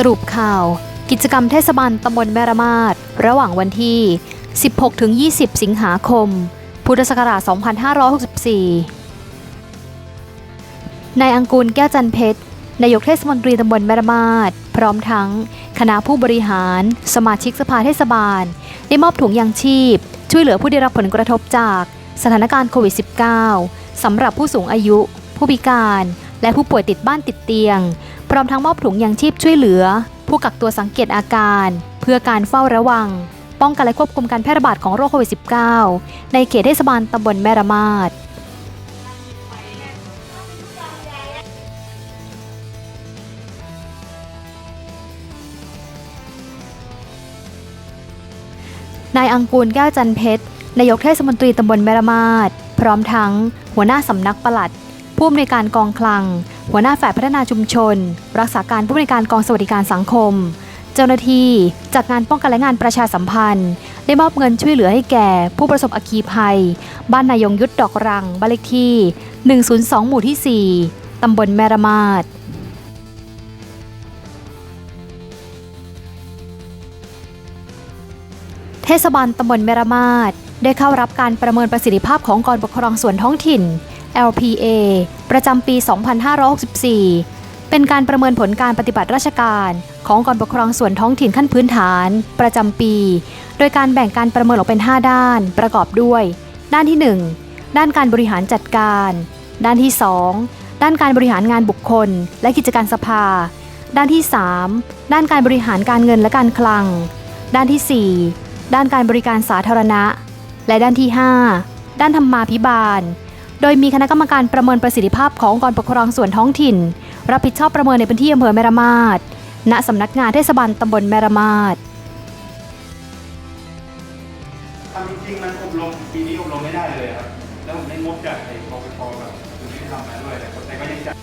สรุปข่าว กิจกรรมเทศบาลตำบลแม่ระมาดระหว่างวันที่ 16-20 สิงหาคม พุทธศักราช 2564 นายอังกูลแก้วจันเพชร นายกเทศมนตรีตำบลแม่ระมาดพร้อมทั้งคณะผู้บริหาร สมาชิกสภาเทศบาล ได้มอบถุงยางชีพ ช่วยเหลือผู้ได้รับผลกระทบจากสถานการณ์โควิด -19 สำหรับผู้สูงอายุ ผู้พิการ และผู้ป่วยติดบ้านติดเตียง พร้อมทั้งมอบถุงยางชีพช่วยเหลือ ผู้กักตัวสังเกตอาการ เพื่อการเฝ้าระวัง ป้องกันและควบคุมการแพร่ระบาดของโรคโควิด -19 ในเขตเทศบาลตำบลแม่ระมาดนายอังกูลแก้วจันเพชร นายกเทศมนตรีตำบลแมระมาด พร้อมทั้งหัวหน้าสำนักปลัด ผู้อำนวยการกองคลัง หัวหน้าฝ่ายพัฒนาชุมชน รักษาการผู้อำนการกองสวัสดิการสังคม เจ้าหน้าที่จากงานป้องกันและงานประชาสัมพันธ์ ได้มอบเงินช่วยเหลือให้แก่ผู้ประสบอัคคีภัย บ้านนายงยุทธดอกรังบ้านเลขที่ 102 หมู่ที่ 4 ตำบลแมระมาดเทศบาลตำบลเมรมาดได้เข้ารับการประเมินประสิทธิภาพของกองปกครองส่วนท้องถิ่น LPA ประจำปี 2564 เป็นการประเมินผลการปฏิบัติราชการ ของกองปกครองส่วนท้องถิ่นขั้นพื้นฐาน ประจำปี โดยการแบ่งการประเมินออกเป็น 5 ด้าน ประกอบด้วย ด้านที่ 1 ด้านการบริหารจัดการ ด้านที่ 2 ด้านการบริหารงานบุคคล และกิจการสภา ด้านที่ 3 ด้านการบริหารการเงินและการคลัง ด้านที่ 4 ด้านการบริการสาธารณะ และด้านที่ 5 ด้านธรรมาภิบาล โดยมีคณะกรรมการประเมินประสิทธิภาพขององค์กรปกครองส่วนท้องถิ่น รับผิดชอบประเมินในพื้นที่อำเภอแมรามาดณสำนักงานเทศบาลตำบลแมรามาดทำจริงๆมันอบรมปีนี้อบรมไม่ได้เลยครับ แล้วผมได้งบจากไอ้ปปชกับคุณที่ทำมาด้วยแต่แต่ก็ยังจัด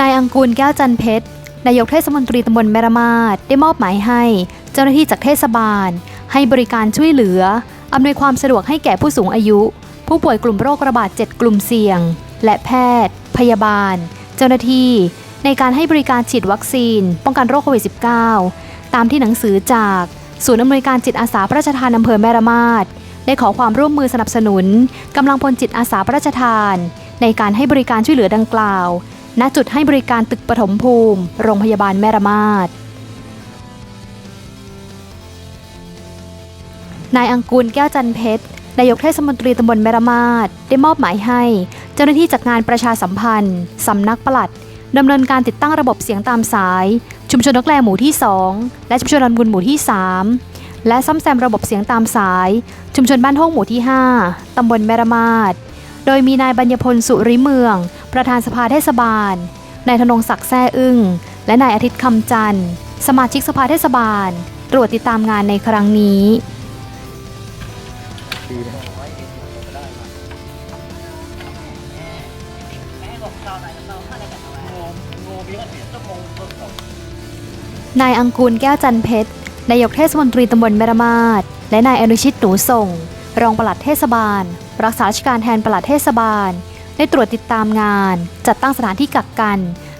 นายอังกูลแก้วจันเพชรนายกเทศมนตรีตำบลแมรามาดได้มอบหมายให้ เจ้าหน้าที่จากเทศบาล ให้บริการช่วยเหลืออำนวยความสะดวกให้แก่ผู้สูงอายุ ผู้ป่วยกลุ่มโรคระบาด 7 กลุ่มเสี่ยง และแพทย์ พยาบาล เจ้าหน้าที่ ในการให้บริการฉีดวัคซีน ป้องกันโรคโควิด -19 ตามที่หนังสือจากศูนย์อำนวยการจิตอาสาพระราชทานอำเภอแม่ระมาดได้ขอความร่วมมือสนับสนุนกำลังพลจิตอาสาพระราชทาน ในการให้บริการช่วยเหลือดังกล่าว ณจุดให้บริการตึกปฐมภูมิ โรงพยาบาลแม่ระมาดนายอังกูลแก้วจันเพชร นายกเทศมนตรีตำบลแม่ระมาดได้มอบหมายให้ เจ้าหน้าที่จากงานประชาสัมพันธ์สำนักปลัดดำเนินการติดตั้งระบบเสียงตามสาย ชุมชนนกแลหมู่ที่ 2 และชุมชนดอนบุญหมู่ที่ 3 และซ่อมแซมระบบเสียงตามสาย ชุมชนบ้านห้องหมู่ที่ 5 ตำบลแม่ระมาดโดยมีนายบัญญพลสุริเมือง ประธานสภาเทศบาล นายธนงศักดิ์แซ่อึ้ง และนายอาทิตย์คำจันทร์ สมาชิกสภาเทศบาล ตรวจติดตามงานในครั้งนี้ นายอังกูลแก้วจันเพชร นายกเทศมนตรีตำบลแมรมาดและนายอนุชิตหนูส่ง รองปลัดเทศบาล รักษาราชการแทนปลัดเทศบาล ได้ตรวจติดตามงาน จัดตั้งสถานที่กักกัน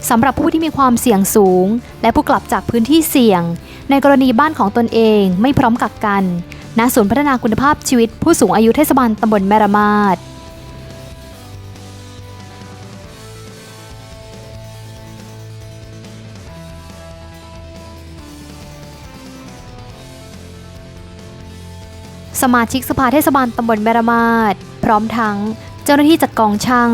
สำหรับผู้ที่มีความเสี่ยงสูง และผู้กลับจากพื้นที่เสี่ยง ในกรณีบ้านของตนเองไม่พร้อมกักกัน ณศูนย์พัฒนาคุณภาพชีวิตผู้สูงอายุเทศบาลตำบลแมรามาดสมาชิกสภาเทศบาลตำบลแมรามาดพร้อมทั้งเจ้าหน้าที่จากกองช่าง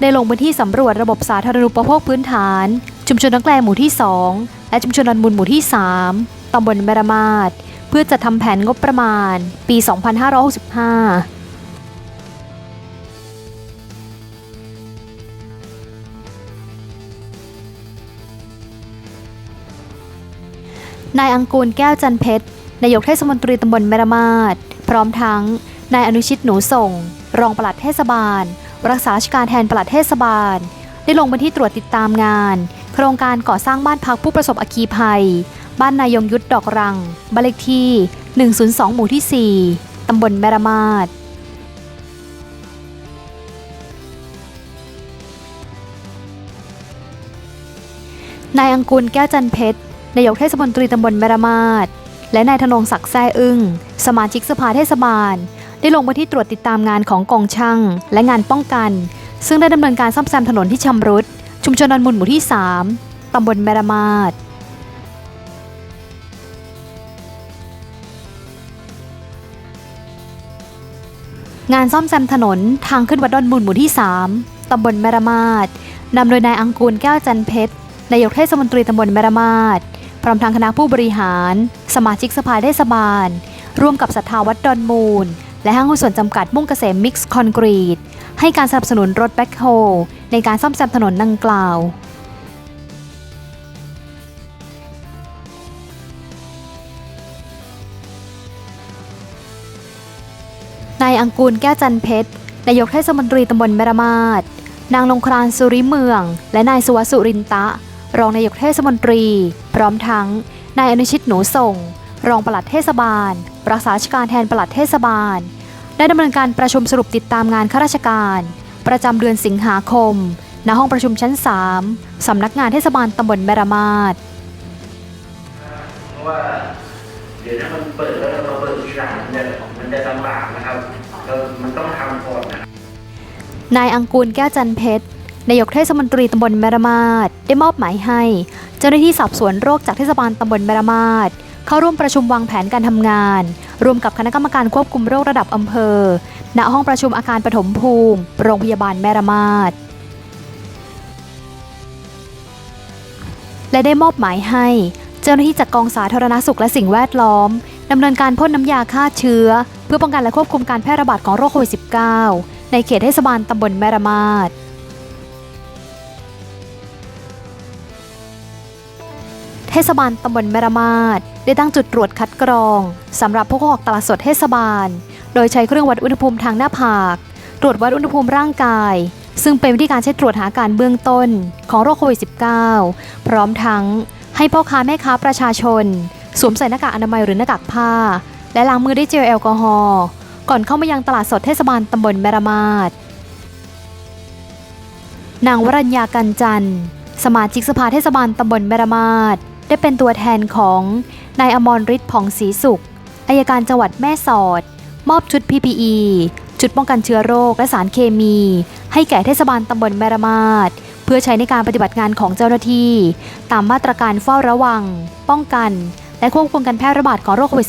ได้ลงพื้นที่สำรวจระบบสาธารณูปโภคพื้นฐาน ชุมชนนักแลหมู่ที่ 2 และชุมชนดอนบุญหมู่ที่ 3ตำบลแมรามาด เพื่อจัดทำแผนงบประมาณปี 2565นายอังกูลแก้วจันเพชร นายกเทศมนตรีตำบลแมรมาด พร้อมทั้ง นายอนุชิตหนูส่ง รองปลัดเทศบาล รักษาราชการแทนปลัดเทศบาล ได้ลงพื้นที่ตรวจติดตามงาน โครงการก่อสร้างบ้านพักผู้ประสบอัคคีภัย บ้านนายงยุทธดอกรังบ้านเลขที่ 102 หมู่ที่ 4 ตำบลแมรมาดนายอังกูลแก้วจันเพชร นายกเทศมนตรีตำบลแมรมาดและนายธนงศักดิ์แซ่อึ้ง สมาชิกสภาเทศบาล ได้ลงพื้นที่ตรวจติดตามงานของกองช่าง และงานป้องกัน ซึ่งได้ดำเนินการซ่อมแซมถนนที่ชำรุด ชุมชนดอนมุนหมู่ที่ 3 ตำบลแมรมาด งานซ่อมแซมถนนทางขึ้นวัดดอนมุนหมู่ที่ 3 ตำบลแมรมาดนำโดยนายอังกูลแก้วจันเพชร นายกเทศมนตรีตำบลแมรมาดพร้อมทางคณะผู้บริหาร สมาชิกสภาเทศบาล ร่วมกับศรัทธาวัดดอนมูล และห้างหุ้นส่วนจำกัดมุ่งเกษมมิกซ์คอนกรีต ให้การสนับสนุนรถแบ็คโฮในการซ่อมแซมถนนดังกล่าว นายอังกูลแก้วจันเพชร นายกเทศมนตรีตำบลแมรมาดนางนงครานสุริเมือง และนายสุวสุรินตะ รองนายกเทศมนตรี พร้อมทั้ง นายอนุชิตหนูส่ง รองปลัดเทศบาล รักษาราชการแทนปลัดเทศบาล ได้ดำเนินการประชุมสรุปติดตามงานข้าราชการ ประจำเดือนสิงหาคม ณ ห้องประชุมชั้น 3สำนักงานเทศบาลตำบลแมรมาดเพราะว่า เดี๋ยวถ้ามันเปิดแล้วเรามาเปิดทีหลังมันจะมันจะลำบากนะครับก็มันต้องทำก่อนนะนายอังกูลแก้วจันเพชรนายกเทศมนตรีตำบลแมรมาดได้มอบหมายให้ เจ้าหน้าที่สอบสวนโรคจากเทศบาลตำบลแมรมาดเข้าร่วมประชุมวางแผนการทำงานรวมกับคณะกรรมการควบคุมโรคระดับอำเภอ ณห้องประชุมอาคารปฐมภูมิ โรงพยาบาลแมรมาดและได้มอบหมายให้ เจ้าหน้าที่จากกองสาธารณสุขและสิ่งแวดล้อมดำเนินการพ่นน้ำยาฆ่าเชื้อ เพื่อป้องกันและควบคุมการแพร่ระบาดของโรคโควิด -19 ในเขตเทศบาลตำบลแมรามาดเทศบาลตำบลแมรามาดได้ตั้งจุดตรวจคัดกรองสำหรับผู้เข้าออกตลาดสดเทศบาล โดยใช้เครื่องวัดอุณหภูมิทางหน้าผาก ตรวจวัดอุณหภูมิร่างกาย ซึ่งเป็นวิธีการใช้ตรวจหาการเบื้องต้นของโรคโควิด -19 พร้อมทั้ง ให้พ่อค้าแม่ค้าประชาชน สวมใส่หน้ากากอนามัยหรือหน้ากากผ้า และล้างมือด้วยเจลแอลกอฮอล์ก่อนเข้ามายังตลาดสดเทศบาลตำบลแมรมาดนางวรัญญากันจันทร์สมาชิกสภาเทศบาลตำบลแมรมาดได้เป็นตัวแทนของนายอมรฤทธิ์ผ่องศรีสุขอายการจังหวัดแม่สอด มอบชุด PPE ชุดป้องกันเชื้อโรคและสารเคมี ให้แก่เทศบาลตำบลแมรมาดเพื่อใช้ในการปฏิบัติงานของเจ้าหน้าที่ ตามมาตรการเฝ้าระวัง ป้องกัน และควบคุมการแพร่ระบาดของโรคโควิด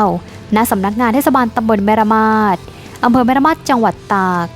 -19 ณสำนักงานเทศบาลตำบลแมรมาดอำเภอแมรมาดจังหวัดตาก